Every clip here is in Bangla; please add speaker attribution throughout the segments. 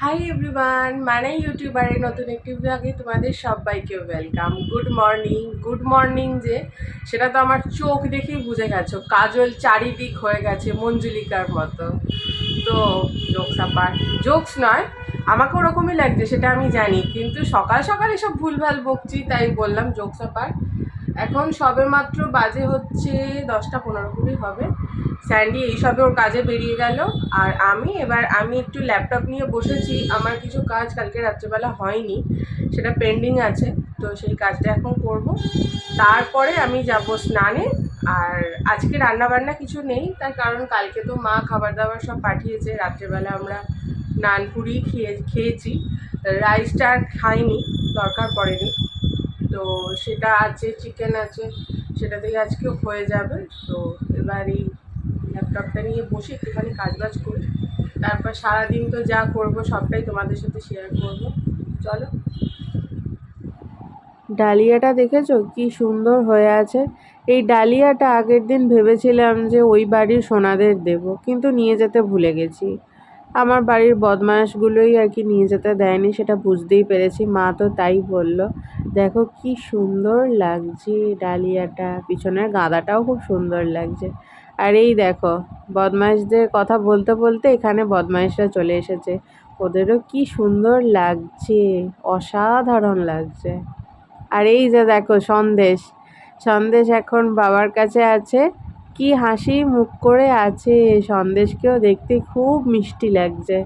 Speaker 1: হাই এভরিওয়ান মানে ইউটিউবারের নতুন একটি ব্লগে তোমাদের সবাইকে welcome good morning good morning যে, সেটা তো আমার চোখ দেখেই বুঝে গেছো। কাজল চারিদিক হয়ে গেছে মঞ্জুলিকার মতো। তো জোকস আপার জোকস নয় আমাকে ওরকমই লাগছে, সেটা আমি জানি। কিন্তু সকাল সকাল এসব ভুলভাল বকছি, তাই বললাম জোকস আপার এখন সবে মাত্র বাজে হচ্ছে দশটা পনেরো কুড়ি হবে। স্যান্ডি, এই সবে ওর কাজে বেরিয়ে গেল। আর আমি, এবার আমি একটু ল্যাপটপ নিয়ে বসেছি। আমার কিছু কাজ কালকে রাত্রেবেলা হয়নি, সেটা পেন্ডিং আছে। তো সেই কাজটা এখন করব। তারপরে আমি যাব স্নানে। আর আজকে রান্না বান্না কিছু নেই, তার কারণ কালকে তো মা খাবার দাবার সব পাঠিয়েছে। রাত্রেবেলা আমরা নানপুরি খেয়ে, খেয়েছি। রাইসটা আর খাইনি, দরকার পড়েনি। তো সেটা আছে চিকেন আছে, সেটা থেকে আজকে হয়ে যাবে। তো এবার এই ল্যাপটপটা নিয়ে বসে একটুখানি কাজ বাজ করি। তারপর সারাদিন তো যা করব, সবটাই তোমাদের সাথে শেয়ার করব। চলো। ডালিয়াটা দেখেছ? কি সুন্দর হয়ে আছে। এই ডালিয়াটা আগের দিন ভেবেছিলাম যে ওই বাড়ির সোনাদের দেব, কিন্তু নিয়ে যেতে ভুলে গেছি। আমার বাড়ির বদমাশগুলোই আর কি নিয়ে যেতে দেয়নি, সেটা বুঝতেই পেরেছি। মা তো তাই বলল, দেখো কি সুন্দর লাগছে ডালিয়াটা, পিছনের গাঁদাটাও খুব সুন্দর লাগছে। আর এই দেখো বদমাইশদের কথা বলতে বলতে এখানে বদমাইশরা চলে এসেছে। ওদেরও কি সুন্দর লাগছে, অসাধারণ লাগছে। আর এই যে দেখো, সন্দেশ সন্দেশ এখন বাবার কাছে আছে। কি হাসি মুখ করে আছে সন্দেশকেও দেখতে খুব মিষ্টি লাগছে।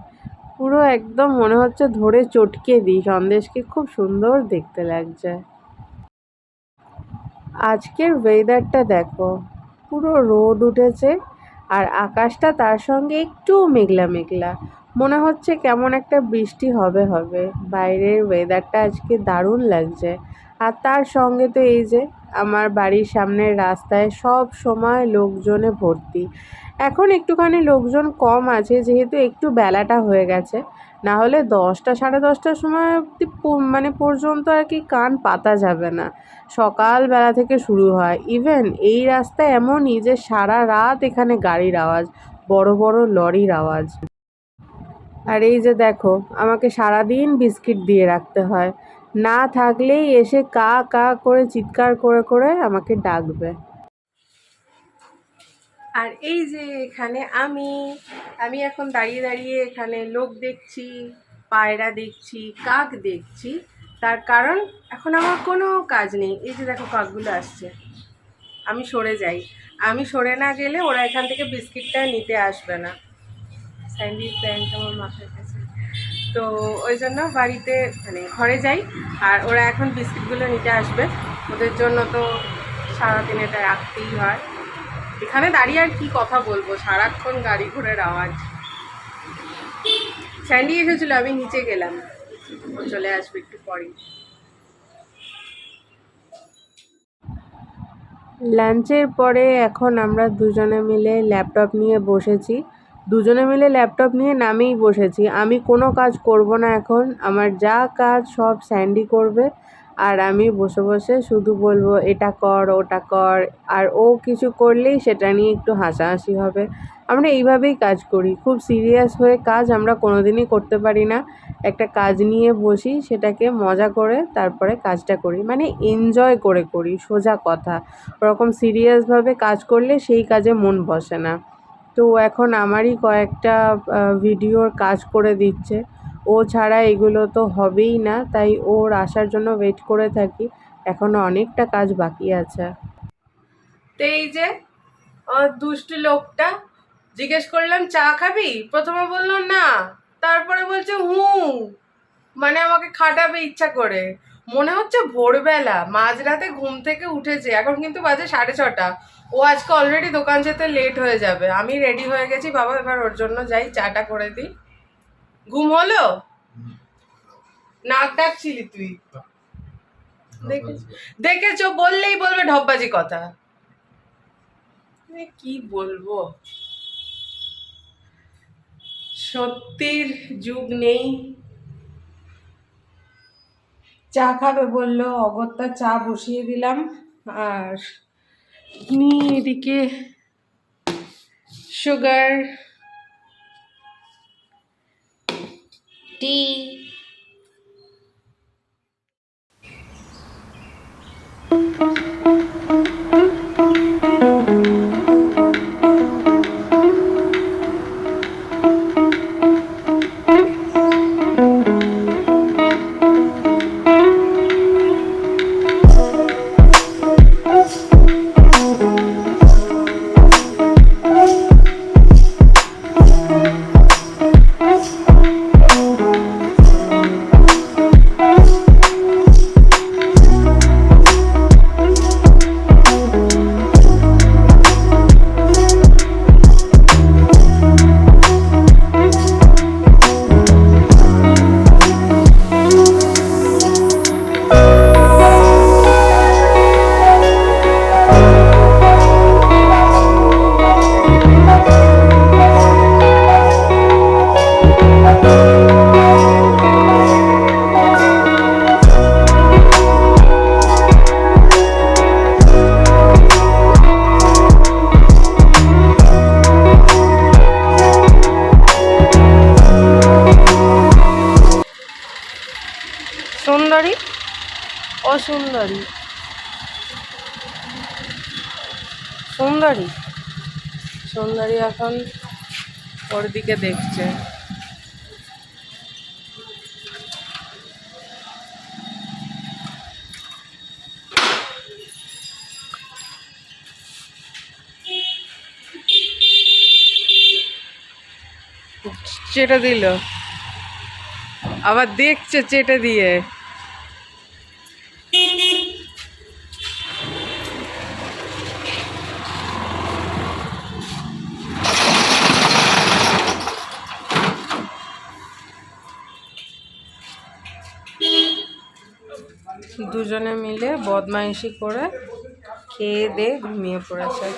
Speaker 1: পুরো একদম মনে হচ্ছে ধরে চটকে দিই, সন্দেশকে খুব সুন্দর দেখতে লাগছে। আজকের ওয়েদারটা দেখো, পুরো রোদ উঠেছে আর আকাশটা তার সঙ্গে একটু মেঘলা মেঘলা। মনে হচ্ছে কেমন একটা বৃষ্টি হবে হবে। বাইরের ওয়েদারটা আজকে দারুণ লাগছে। আর তার সঙ্গে তো এই যে আমার বাড়ির সামনের রাস্তায় সব সময় লোকজনে ভর্তি। এখন একটুখানি লোকজন কম আছে, যেহেতু একটু বেলাটা হয়ে গেছে। না হলে দশটা সাড়ে দশটার সময় অবধি মানে পর্যন্ত আর কি কান পাতা যাবে না। সকালবেলা থেকে শুরু হয়। ইভেন এই রাস্তা এমনই যে সারা রাত এখানে গাড়ির আওয়াজ, বড় বড় লরির আওয়াজ। আর এই যে দেখো, আমাকে সারাদিন বিস্কিট দিয়ে রাখতে হয়। না থাকলেই এসে কা কা করে চিৎকার করে করে আমাকে ডাকবে। আর এই যে এখানে আমি আমি এখন দাঁড়িয়ে দাঁড়িয়ে এখানে লোক দেখছি, পায়রা দেখছি, কাক দেখছি। তার কারণ এখন আমার কোনো কাজ নেই। এই যে দেখো কাকগুলো আসছে। আমি সরে যাই। আমি সরে না গেলে ওরা এখান থেকে বিস্কিটটা নিতে আসবে না। স্যান্ডউইচ প্যান্ট আমার কাছে তো ওই জন্য বাড়িতে মানে ঘরে যাই। আর ওরা এখন বিস্কিটগুলো নিতে আসবে। ওদের জন্য তো সারাদিন এটা রাখতেই হয়। এখানে দাঁড়িয়ে আর কি কথা বলব? সারাক্ষণ গাড়ি ঘোড়ার আওয়াজ। স্যান্ডি এসেছিল, আমি নিচে গেলাম। ও চলে আসবে একটু পরেই লাঞ্চের পরে এখন আমরা দুজনে মিলে ল্যাপটপ নিয়ে বসেছি। দুজনে মিলে ল্যাপটপ নিয়ে নামেই বসেছি। আমি কোনো কাজ করব না এখন। আমার যা কাজ সব স্যান্ডি করবে আর আমি বসে বসে শুধু বলব, এটা কর, ওটা কর। আর ও কিছু করলেই সেটা নিয়ে একটু হাসাহাসি হবে। আমরা এইভাবেই কাজ করি। খুব সিরিয়াস হয়ে কাজ আমরা কোনো দিনই করতে পারি না। একটা কাজ নিয়ে বসি, সেটাকে মজা করে তারপরে কাজটা করি। মানে এনজয় করে করি, সোজা কথা। ওরকম সিরিয়াসভাবে কাজ করলে সেই কাজে মন বসে না। তো এখন আমারই কয়েকটা ভিডিওর কাজ করে দিচ্ছে। ও ছাড়া এগুলো তো হবেই না, তাই ওর আসার জন্য ওয়েট করে থাকি। এখনও অনেকটা কাজ বাকি আছে। তো এই যে দুষ্টু লোকটা, জিজ্ঞেস করলাম, চা খাবি? প্রথমে বলল, না। তারপরে বলছে হুঁ মানে আমাকে খাটাবে ইচ্ছা করে। মনে হচ্ছে ভোরবেলা, মাঝরাতে ঘুম থেকে উঠেছে, এখন কিন্তু বাজে সাড়ে ছটা। ও আজকে অলরেডি দোকান যেতে লেট হয়ে যাবে। আমি রেডি হয়ে গেছি, বাবা এবার ওর জন্য যাই, চাটা করে দিই। ঘুম হলো? নাক ডাকছিলি তুই। দেখেছ বললেই বলবে ঢপবাজি কথা। কি বলব? সত্যির যুগ নেই। চা খাবে বলল অগত্যা চা বসিয়ে দিলাম। আর নিয়ে এদিকে সুগার
Speaker 2: টি
Speaker 1: সুন্দরী ও সুন্দরী? সুন্দরী সুন্দরী এখন ওর দিকে দেখছে। চেটে দিল। আবার দেখছে চেটে দিয়ে। দুজনে মিলে বদমাইশি করে খেয়ে দিয়ে ঘুমিয়ে পড়েছে।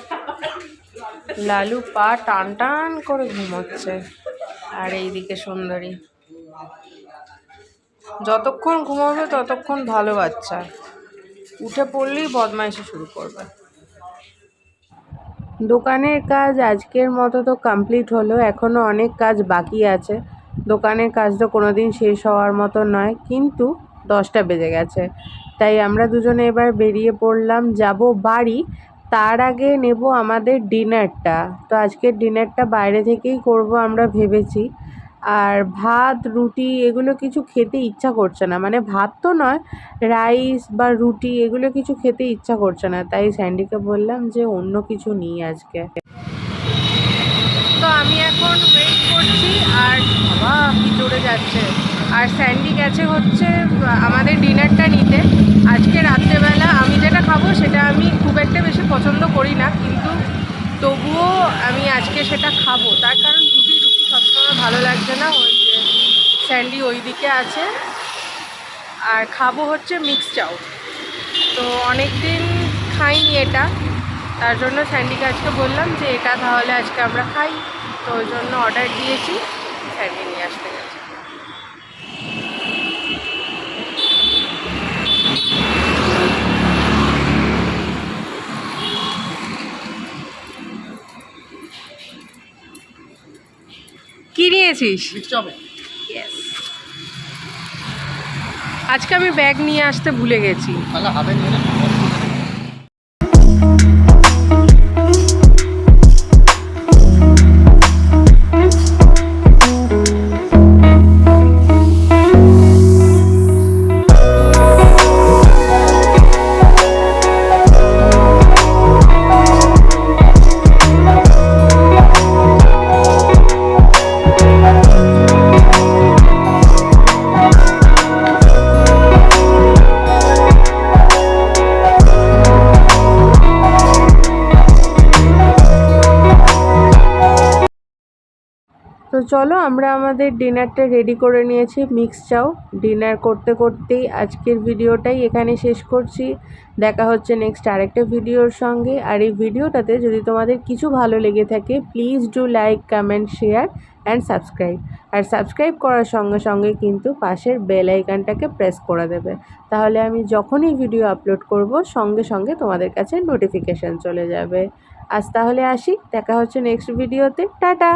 Speaker 1: লালু পা টান টান করে ঘুমোচ্ছে। আর এইদিকে সুন্দরী। যতক্ষণ ঘুমাবে ততক্ষণ ভালো বাচ্চা। উঠে পড়লেই বদমাইশি শুরু করবে। দোকানের কাজ আজকের মতো তো কমপ্লিট হলো এখনও অনেক কাজ বাকি আছে। দোকানের কাজ তো কোনো দিন শেষ হওয়ার মতো নয়, কিন্তু দশটা বেজে গেছে। তাই আমরা দুজনে এবার বেরিয়ে পড়লাম, যাব বাড়ি। তার আগে নেব আমাদের ডিনারটা। তো আজকের ডিনারটা বাইরে থেকেই করব আমরা ভেবেছি। আর ভাত, রুটি এগুলো কিছু খেতে ইচ্ছা করছে না। মানে ভাত তো নয়, রাইস বা রুটি এগুলো কিছু খেতে ইচ্ছা করছে না। তাই স্যান্ডিকে বললাম যে অন্য কিছু নিই আজকে। তো আমি এখন ওয়েট করছি আর বাবা কি জোরে যাচ্ছে। আর স্যান্ডি গেছে হচ্ছে আমাদের ডিনারটা নিতে। আজকে রাত্রেবেলা আমি যেটা খাব সেটা আমি খুব একটা বেশি পছন্দ করি না, কিন্তু তবুও আমি আজকে সেটা খাব। তার কারণ রুটি রুটি সবসময় ভালো লাগছে না, ওই যে স্যান্ডি ওই দিকে আছে। আর খাব হচ্ছে মিক্স চাউ তো অনেক দিন খাইনি এটা, তার জন্য স্যান্ডিকে আজকে বললাম যে এটা তাহলে আজকে আমরা খাই। তো ওই জন্য অর্ডার দিয়েছি, স্যান্ডি নিয়ে আসতে গেছে। কি নিয়েছিস? আজকে আমি ব্যাগ নিয়ে আসতে ভুলে গেছি। চলো, আমরা আমাদের ডিনারটা রেডি করে নিয়েছি। মিক্স চাও। ডিনার করতে করতেই আজকের ভিডিওটাই এখানে শেষ করছি। দেখা হচ্ছে নেক্সট আরেকটা ভিডিওর সঙ্গে। আর এই ভিডিওটাতে যদি তোমাদের কিছু ভালো লেগে থাকে please do like comment share and subscribe R subscribe করার সঙ্গে সঙ্গে কিন্তু পাশের বেল আইকনটাকে প্রেস করে দেবে। তাহলে আমি যখনই ভিডিও আপলোড করব, সঙ্গে সঙ্গে তোমাদের কাছে নোটিফিকেশান চলে যাবে। আজ তাহলে আসি। দেখা হচ্ছে নেক্সট ভিডিওতে টাটা!